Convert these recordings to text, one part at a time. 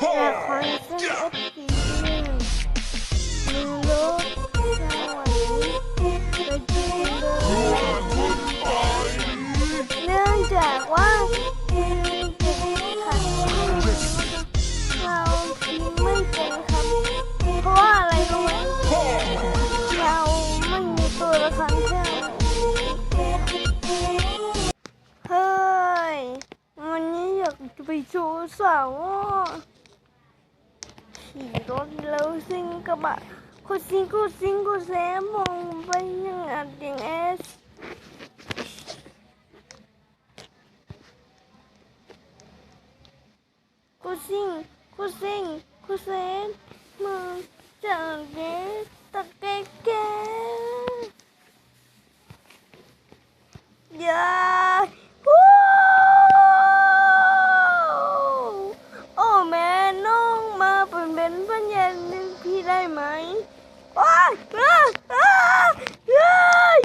ละครเส้นเอฟซีเรื่องมือลูกสวรรค์ไปกินเลยเนื่องจากว่ามีเด็กขัดเราพิมพ์ไม่เป็นครับเพราะว่าอะไรรู้ไหมเราไม่มีตัวละครเพิ่มเฮ้ยวันนี้อยากจะไปโชว์สาว อะขี่รถแล้วซิงกระบะกูซิงกูซิงกูแซมมองไปยังอัดยังเอสกูซิงกูซิงกูเซนมาจากเดสตะแกแกอย่าวู้โอ้แม่น้องมาเป็นเป็นพันยันหนึ่งพี่ได้ไหมว้ายอ้าอ้าเฮ้ย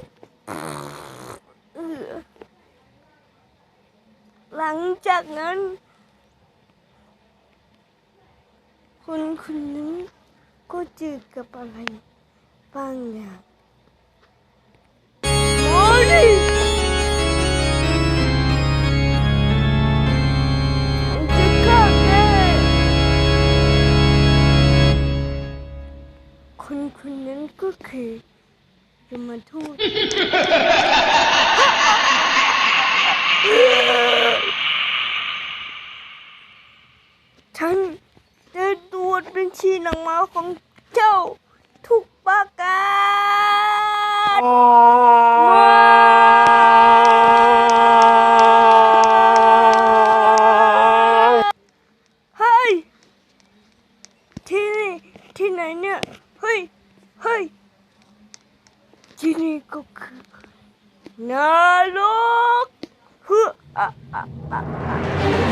เออหลัง จากนั้น คนคนนี้ก็เจอกับอะไรบางอย่างคนคนนั้นก็คือยมาทูต ฉันจะตรวจ บัญชีหนังมาของเจ้าทุกประการเฮ้ย ที่นี่ ที่ไหนเนี่ย เฮ้ย เฮ้ย ที่นี่ก็คือนรกเฮ้ออะอะอะอะ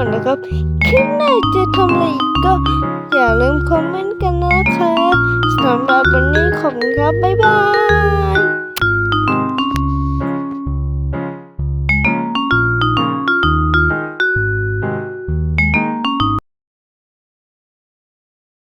อนนะครับคลิปหน้าจะทำอะไรก็อย่าลืมคอมเมนต์กันนะคะสำหรับวันนี้ขอบคุณครับ บ๊ายบาย